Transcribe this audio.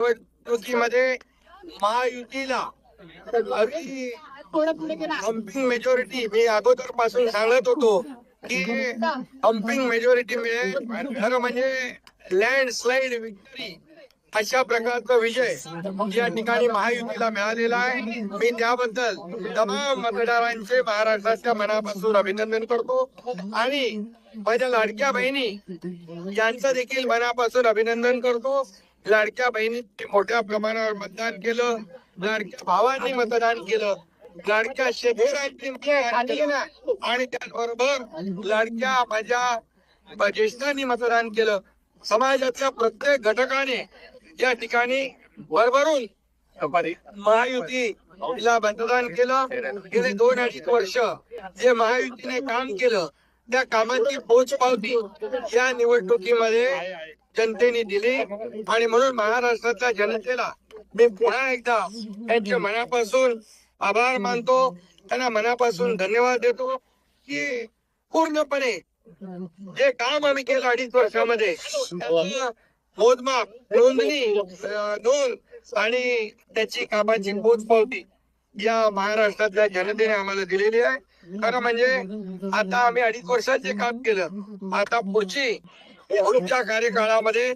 निवडणुकीमध्ये महायुतीला humping majority मी अगोदरपासून सांगत होतो की हम्पिंग मेजॉरिटी मिळेल खरं म्हणजे लँडस्लाइड विक्टरी अशा प्रकारचा विजय या ठिकाणी महायुतीला मिळालेला आहे. मी त्याबद्दल तमाम मतदारांचे महाराष्ट्राच्या मनापासून अभिनंदन करतो आणि माझ्या लाडक्या बहिणी यांचं देखील मनापासून अभिनंदन करतो. लाडक्या बहिणींनी मोठ्या प्रमाणावर मतदान केलं. लाडक्या भावांनी मतदान केलं. लाडक्या शेतकऱ्यांनी आणि त्याचबरोबर लाडक्या माझ्या ज्येष्ठांनी मतदान केलं. समाजातल्या प्रत्येक घटकाने या ठिकाणी भरभरून महायुतीला मतदान केलं. गेले दोन अडीच वर्ष जे महायुतीने काम केलं त्या कामाची पोचपावती या निवडणुकीमध्ये जनतेने दिली. आणि म्हणून महाराष्ट्रातल्या जनतेला मी पुन्हा एकदा त्यांच्या मनापासून आभार मानतो. त्यांना मनापासून धन्यवाद देतो की पूर्णपणे जे काम आम्ही केलं अडीच वर्षामध्ये मोजमाप नोंदणी नोंद आणि त्याची कामाची पोचपावती या महाराष्ट्रातल्या जनतेने आम्हाला दिलेली आहे खरं म्हणजे आता आम्ही अडीच वर्षात जे काम केलं आता पुढची पुढच्या कार्यकाळामध्ये